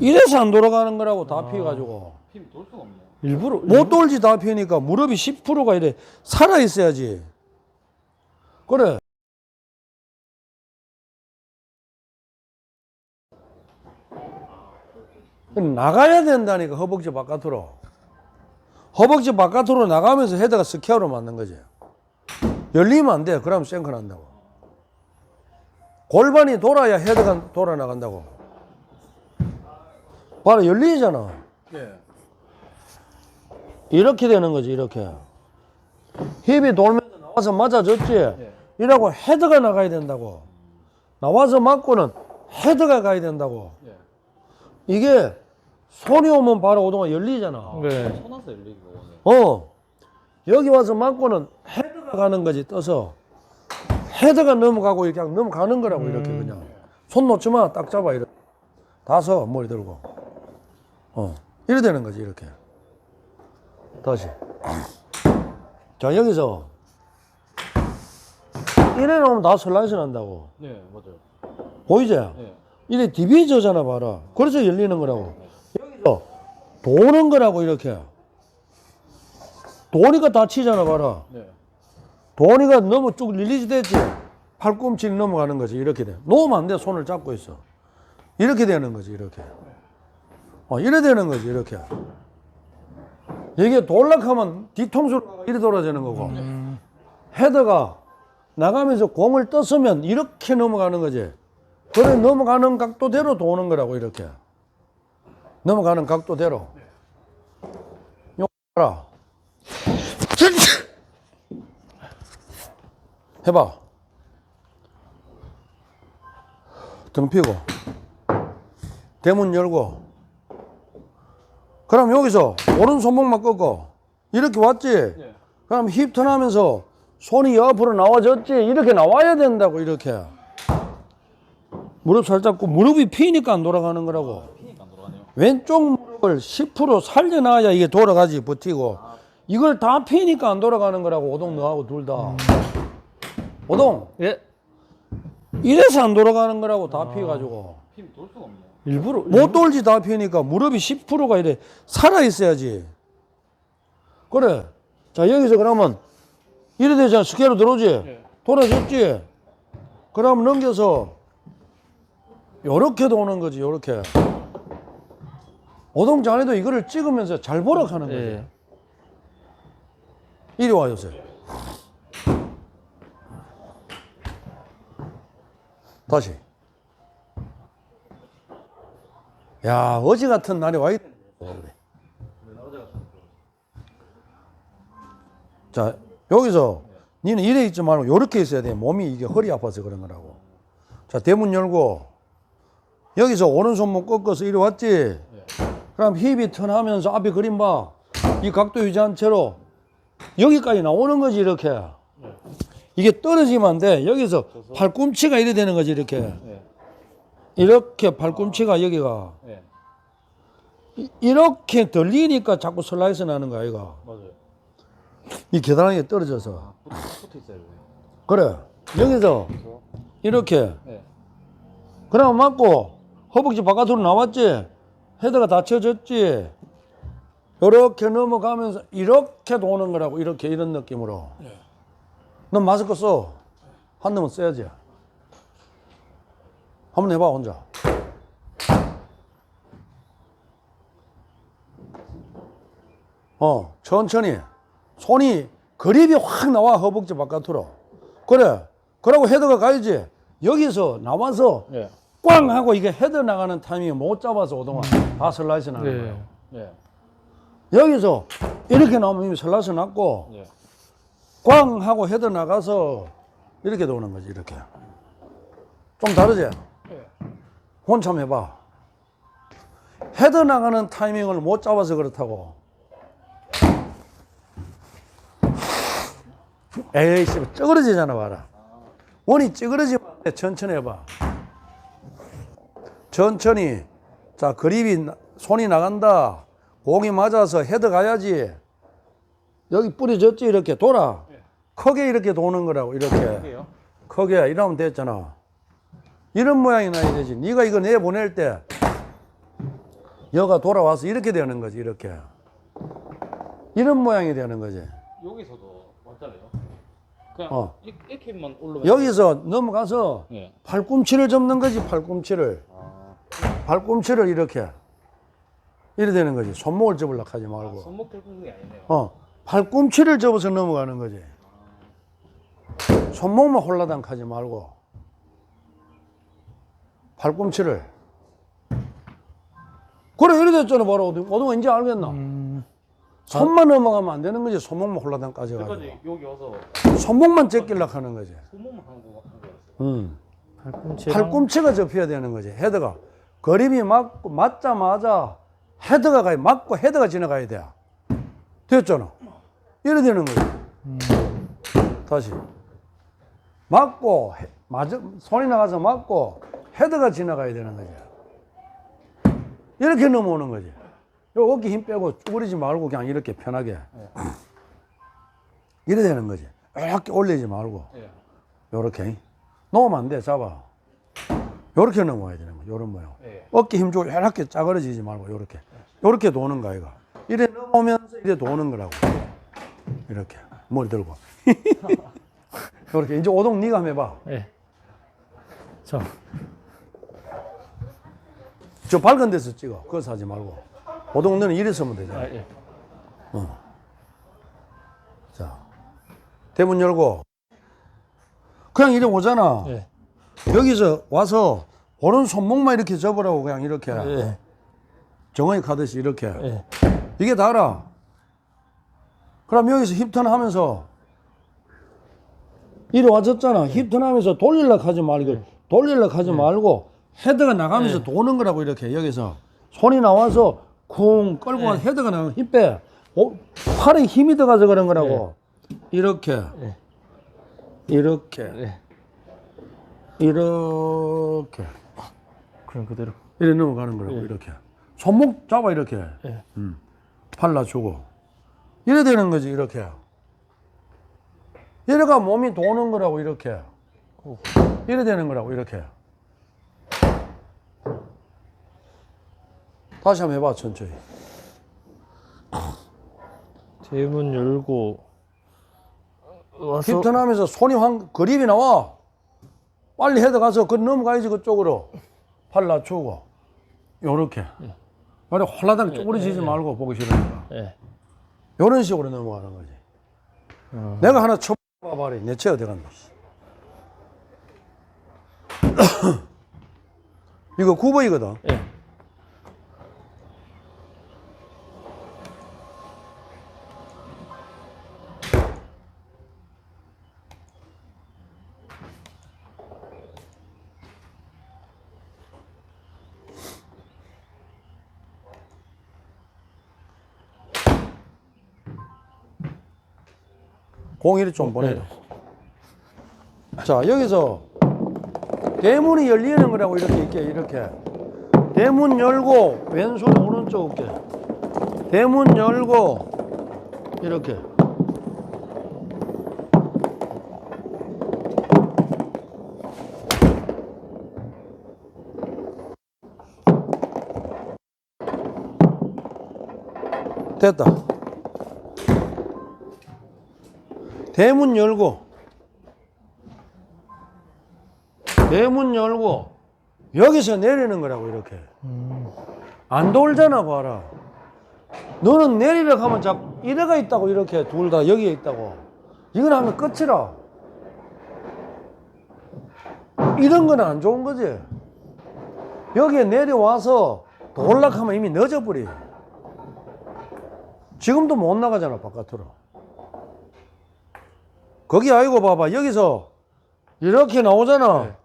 이래서 안 돌아가는 거라고 다 피해가지고 힘돌 수가 없네요. 일부러 못 돌지 다 피니까 무릎이 10%가 이래 살아 있어야지. 그래. 나가야 된다니까 허벅지 바깥으로. 허벅지 바깥으로 나가면서 헤드가 스퀘어로 맞는 거지. 열리면 안 돼. 그러면 생크 난다고. 골반이 돌아야 헤드가 돌아 나간다고. 봐라 열리잖아. 예. 이렇게 되는 거지 이렇게. 힙이 돌면서 나와서 맞아줬지? 이라고 헤드가 나가야 된다고. 나와서 맞고는 헤드가 가야 된다고. 예. 이게 손이 오면 바로 오동안 열리잖아. 네. 쳐놔서 열리는 거네. 어. 여기 와서 맞고는 헤드가 가는 거지 떠서. 헤드가 넘어가고 이렇게 그냥 넘어가는 거라고 이렇게 그냥. 손 놓지 마 딱 잡아 이렇게. 다서 머리 들고 어. 이래 되는 거지 이렇게. 다시. 자 여기서. 이래 놓으면 다 슬라이스 난다고. 네, 맞아요. 보이지? 예. 이래 디비저잖아 봐라. 그래서 열리는 거라고. 여기서 도는 거라고 이렇게. 도니까 다치잖아 봐라. 네. 도니가 너무 쭉 릴리즈 됐지. 팔꿈치 넘어가는 거지 이렇게 돼. 놓으면 안 돼 손을 잡고 있어. 이렇게 되는 거지 이렇게 어 이래 되는 거지 이렇게. 이게 돌락하면 뒤통수로 이래 돌아지는 거고. 헤드가 나가면서 공을 떴으면 이렇게 넘어가는 거지. 그래 넘어가는 각도대로 도는 거라고 이렇게. 넘어가는 각도대로. 요 봐라. 해봐. 등 피고. 대문 열고. 그럼 여기서 오른손목만 꺾고. 이렇게 왔지? 예. 그럼 힙 턴하면서 손이 옆으로 나와졌지? 이렇게 나와야 된다고, 이렇게. 무릎 살짝 고 무릎이 피니까 안 돌아가는 거라고. 피니까 안 돌아가네요. 왼쪽 무릎을 10% 살려놔야 이게 돌아가지 버티고 이걸 다 피니까 안 돌아가는 거라고 오동 너하고 둘 다. 오동 예. 이래서 안 돌아가는 거라고 다 피해가지고 힘돌 수가 없네요. 일부러 못 돌지 다 피니까 무릎이 10%가 이래 살아 있어야지. 그래. 자 여기서 그러면 이래 되잖아 스케로 들어오지. 예. 돌아졌지. 그럼 넘겨서 요렇게 도는 거지 요렇게. 오동 자네도 이거를 찍으면서 잘 보라 하는 거지. 예. 이리 와 요새. 다시. 야 어제 같은 날이 와 있네. 자 여기서 니는 이래 있지 말고 요렇게 있어야 돼. 몸이 이게 허리 아파서 그런 거라고. 자 대문 열고 여기서 오른손목 꺾어서 이리 왔지. 그럼 힙이 턴하면서 앞에 그림 봐. 이 각도 유지한 채로 여기까지 나오는 거지 이렇게. 이게 떨어지면 안 돼. 여기서 팔꿈치가 이래 되는 거지 이렇게. 예. 이렇게 팔꿈치가 여기가 예. 이- 이렇게 들리니까 자꾸 슬라이스 나는 거야 이거. 맞아요. 이 계단에 떨어져서. 붙어, 붙어 있어요. 그래. 여기서 그래서 이렇게. 예. 그러면 맞고 허벅지 바깥으로 나왔지. 헤드가 닫혀졌지. 이렇게 넘어가면서 이렇게 도는 거라고 이렇게 이런 느낌으로. 넌 마스크 써. 한 놈은 써야지. 한번 해봐 혼자. 어 천천히 손이 그립이 확 나와 허벅지 바깥으로. 그래. 그러고 헤드가 가야지. 여기서 나와서 예. 꽝 하고 이게 헤드 나가는 타이밍에 못 잡아서 오동안 다 슬라이스 나는 네. 거예요. 예. 여기서 이렇게 나오면 이미 슬라이스 났고 예. 꽝 하고 헤드 나가서 이렇게 도는 거지 이렇게. 좀 다르지? 예. 혼자 한번 해봐. 헤드 나가는 타이밍을 못 잡아서 그렇다고. 에이씨, 찌그러지잖아, 봐라. 원이 찌그러지면. 천천히 해봐. 천천히. 자, 그립이, 나- 손이 나간다. 공이 맞아서 헤드 가야지. 여기 뿌려졌지, 이렇게 돌아. 크게 이렇게 도는 거라고, 이렇게. 크게 이러면 됐잖아. 이런 모양이 나야 되지. 네가 이거 내보낼 때 여가 돌아와서 이렇게 되는 거지 이렇게 이런 모양이 되는 거지 여기서도 맞잖아요. 그냥 어. 이- 이렇게만 올라면 여기서 넘어가서 예. 팔꿈치를 접는 거지 팔꿈치를 아, 팔꿈치를 이렇게 이래 되는 거지 손목을 접으려고 하지 말고 손목 들는 게 아니네요. 어 팔꿈치를 접어서 넘어가는 거지 손목만 홀라당 하지 말고 팔꿈치를. 그래 이래 됐잖아 바로. 오동아 이제 알겠나? 손만 넘어가면 안 되는 거지 손목만 홀라당 까져가지고. 여기까지 여기 와서 손목만 제끼려고 하는 거지. 손목만 하는 거 거였어요. 음. 팔꿈치랑 팔꿈치가 접혀야 되는 거지 헤드가. 그립이 맞고 맞자마자 헤드가 가야 맞고 헤드가 지나가야 돼. 됐잖아. 이래 되는 거지. 다시. 맞고 헤- 맞아 손이 나가서 맞고 헤드가 지나가야 되는 거지. 이렇게 넘어오는 거지. 요 어깨 힘 빼고 쭈그리지 말고 그냥 이렇게 편하게. 이래 되는 거지. 이렇게 올리지 말고. 예. 요렇게. 놓으면 안 돼 잡아. 요렇게 넘어와야 되는 거야 요런 모양. 예. 어깨 힘 주고 이렇게 짜그러지지 말고 요렇게. 요렇게 도는 거야 이거. 이래 넘어오면서 이래 도는 거라고. 이렇게. 머리 들고. 요렇게. 이제 오동 네가 한번 해봐. 예. 자, 저 밝은 데서 찍어 거기서 하지 말고 오동 너는 이래 서면 되잖아 아, 예. 자 대문 열고 그냥 이래 오잖아 예. 여기서 와서 오른 손목만 이렇게 접으라고 그냥 이렇게 예. 정원이 가듯이 이렇게 예. 이게 다라. 그럼 여기서 힙턴 하면서 이리 와졌잖아. 힙턴 하면서 돌리려고 하지 말고 돌리려고 하지 말고 헤드가 나가면서 도는 거라고 이렇게 여기서 손이 나와서 쿵 끌고 가서 헤드가 나가면 힘 빼. 오, 팔에 힘이 들어가서 그런 거라고. 이렇게 예. 이렇게 예. 이렇게 그럼 그대로. 이래 넘어가는 거라고 이렇게 손목 잡아 이렇게 예. 음. 팔라주고 이래 되는 거지 이렇게 이래가 몸이 도는 거라고 이렇게 이래 되는 거라고 이렇게 다시 한번 해봐 천천히 대문 열고 와서 힙턴 하면서 손이 확 그립이 나와 빨리 헤드 가서 그 넘어가야지 그쪽으로 팔 낮추고 요렇게 그래 홀라당 쪼그리지지 말고 보기 싫으니까 예. 이런 식으로 넘어가는 거지. 어. 내가 하나 쳐봐봐라. 내체 어디 갔나? 씨. 이거 9번이거든. 예. 공일이 좀 보내줘. 자, 여기서 대문이 열리는 거라고 이렇게 있게, 이렇게. 대문 열고, 왼손 오른쪽 어깨. 대문 열고, 이렇게. 됐다. 대문 열고. 대문 열고. 여기서 내리는 거라고 이렇게. 안 돌잖아 봐라. 너는 내리려고 하면 자꾸 이래가 있다고 이렇게 둘 다 여기에 있다고. 이건 하면 끝이라. 이런 건 안 좋은 거지. 여기에 내려와서 돌락하면 이미 늦어버려. 지금도 못 나가잖아 바깥으로 거기 아이고 봐봐. 여기서 이렇게 나오잖아.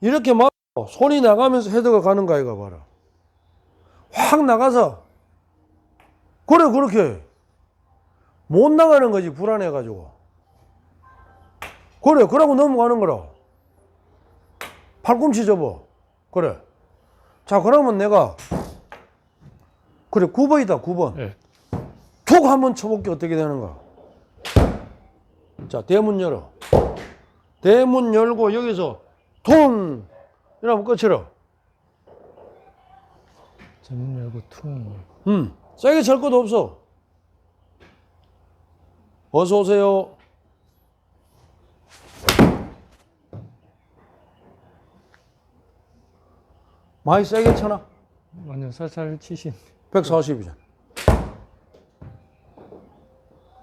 이렇게 막 손이 나가면서 헤드가 가는 거 아이가 봐라. 확 나가서 그래 그렇게. 못 나가는 거지 불안해 가지고. 그래 그러고 넘어가는 거라. 팔꿈치 접어. 그래. 자 그러면 내가 그래 9번이다 9번. 예. 툭 한번 쳐볼게 어떻게 되는가 자 대문 열어 대문 열고 여기서 돈 이러면 끝이라 대문 열고 퉁. 음, 세게 찰 것도 없어. 어서 오세요. 많이 세게 쳐나? 완전 살살 치신. 140이잖아.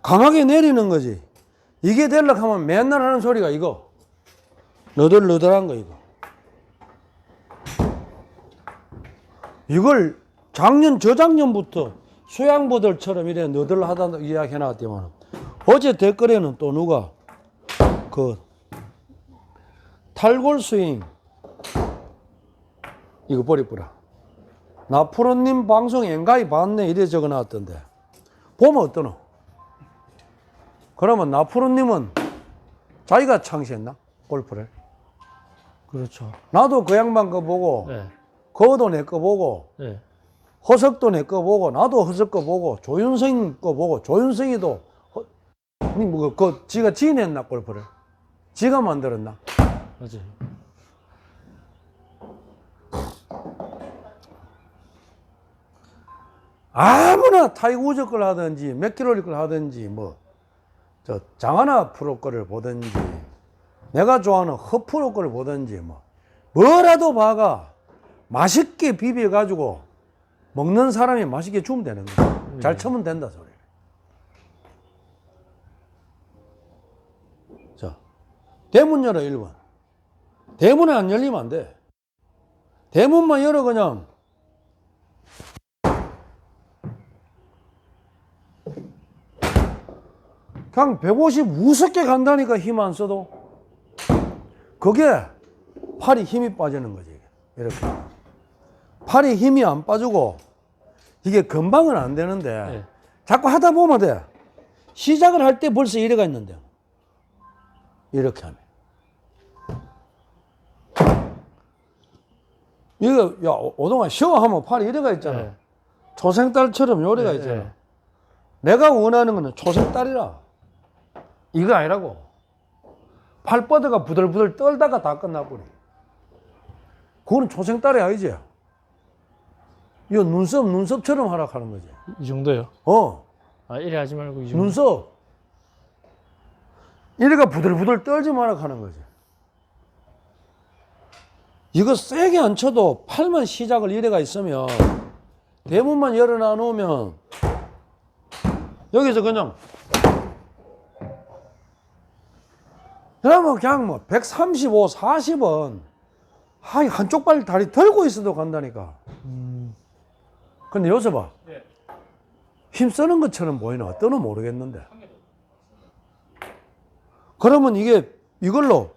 강하게 내리는 거지. 이게 되려고 하면 맨날 하는 소리가 이거. 너덜너덜한 거 이거. 이걸 작년 저작년부터 수양보들처럼 이래 너덜하다 이야기해 놨더만 어제 댓글에는 또 누가 그 탈골 스윙 이거 버리뿌라 나프로님 방송 엔가이 봤네 이래 적어 놨던데 보면 어떠노? 그러면 나프로님은 자기가 창시했나? 골프를? 그렇죠. 나도 그 양반 거 보고 네. 거도 내 거 보고 네. 허석도 내 거 보고 나도 허석 거 보고 조윤성 거 보고 조윤성이도 허, 뭐, 그, 그 지가 지냈나 골프를? 지가 만들었나? 맞아요. 아무나 타이거 우즈 걸 하든지 맥키롤리 걸 하든지 뭐 저 장하나 프로 거를 보든지 내가 좋아하는 허프로 거를 보든지 뭐 뭐라도 봐가 맛있게 비벼 가지고 먹는 사람이 맛있게 주면 되는 거야. 잘 쳐면 된다 소리. 자 대문 열어 1번. 대문에 안 열리면 안 돼. 대문만 열어 그냥 그냥 150 우습게 간다니까 힘 안 써도. 그게 팔이 힘이 빠지는 거지 이렇게. 팔이 힘이 안 빠지고 이게 금방은 안 되는데 네. 자꾸 하다 보면 돼. 시작을 할 때 벌써 이래가 있는데. 이렇게 하면. 이거 야 오동아 샤워하면 팔이 이래가 있잖아. 네. 초생딸처럼 요래가 네, 있잖아. 네. 내가 원하는 거는 초생딸이라 이거 아니라고. 팔뻗어가 부들부들 떨다가 다 끝나버려 그거는 초생딸이 아니지 이거 눈썹 눈썹처럼 하라 하는 거지. 이 정도요. 어. 아, 이래 하지 말고 이 정도. 눈썹. 이래가 부들부들 떨지 마라 하는 거지. 이거 세게 안 쳐도 팔만 시작을 이래가 있으면 대문만 열어놔 놓으면 여기서 그냥 그러면 그냥 뭐 135, 40은 하 한쪽 발 다리 들고 있어도 간다니까. 음, 근데 여기서 봐. 네. 힘 쓰는 것처럼 보이나 어떠는 모르겠는데. 그러면 이게 이걸로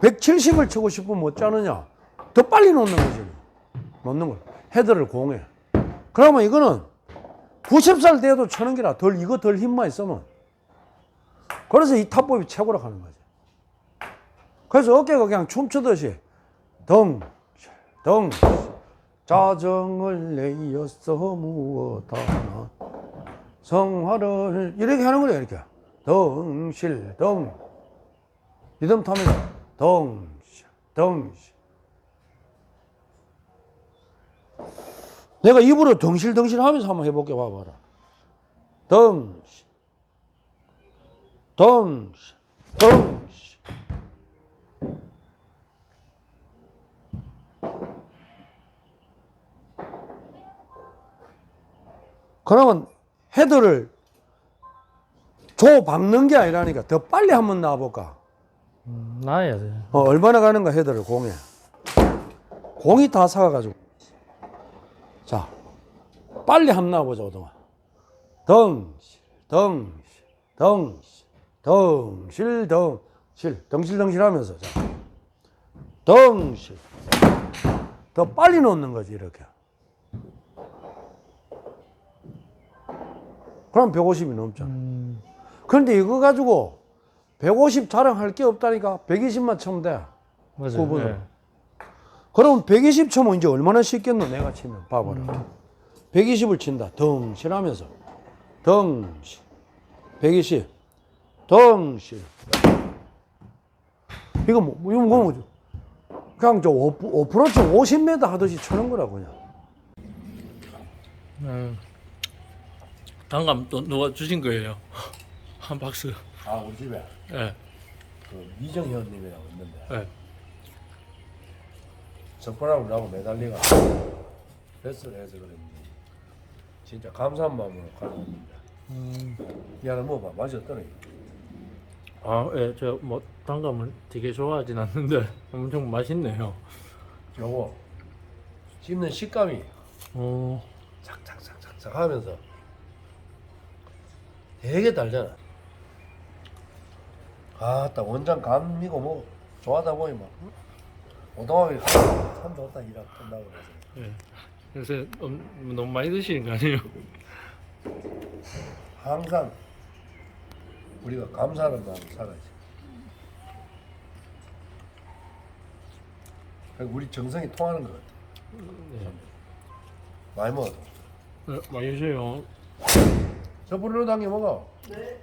170을 치고 싶으면 어쩌느냐? 더 빨리 놓는 거지. 놓는 거. 헤드를 공해. 그러면 이거는 90살 돼도 쳐는 게라 덜 이거 덜 힘만 있으면. 그래서 이 탑법이 최고라 하는 거지. 그래서 어깨가 그냥 춤추듯이 덩, 덩, 자정을 내어서 무엇하나. 성화를 이렇게 하는 거예요 이렇게. 덩실 덩. 리듬 타면 덩실 덩실. 내가 입으로 덩실덩실 하면서 한번 해볼게 봐봐라. 덩실. 덩실. 덩실 그러면 헤드를 조 박는 게 아니라니까. 더 빨리 한번 나와볼까? 음, 나야 돼. 어, 얼마나 가는가 헤드를 공에. 공이 다 사가지고. 자 빨리 한번 나와보자 오동아. 덩실 덩실 덩실 덩실 덩실. 덩실 덩실 하면서 자. 덩실. 더 빨리 놓는 거지 이렇게 그럼 150이 넘잖아. 음, 그런데 이거 가지고 150 자랑할 게 없다니까 120만 치면 돼. 맞아요. 네. 그럼 120 치면 이제 얼마나 쉽겠노 내가 치면 봐봐라 120을 친다. 덩실 하면서. 덩실 120 덩실 이거 뭐 이거 뭐 그냥 저 5, 5% 50m 하듯이 쳐는 거라 그냥. 음. 단감 또 누가 주신 거예요. 한 박스. 아 우리 집에 예. 그 미정현님이라고 있는데 예. 적분하고 나하고 매달리가 베스를 해서 그런지 진짜 감사한 마음으로 가져왔는데 음. 미안해 먹어봐 맛이 어떠니? 아, 예. 제가 뭐 단감을 되게 좋아하진 않는데 엄청 맛있네요. 요거 씹는 식감이 어. 착착착착착 하면서 되게 달잖아. 아딱 원장 감미고 뭐 좋아하다 보니 막 오동하게 참 좋다 이라 끝나고 나서 예. 요새 너무, 너무 많이 드시는 거 아니에요? 항상 우리가 감사하는 마음으로 살아야지. 그리고 우리 정성이 통하는 것 같아 많이 먹어 예, 많이 드세요. 저 불로 당겨 먹어 네.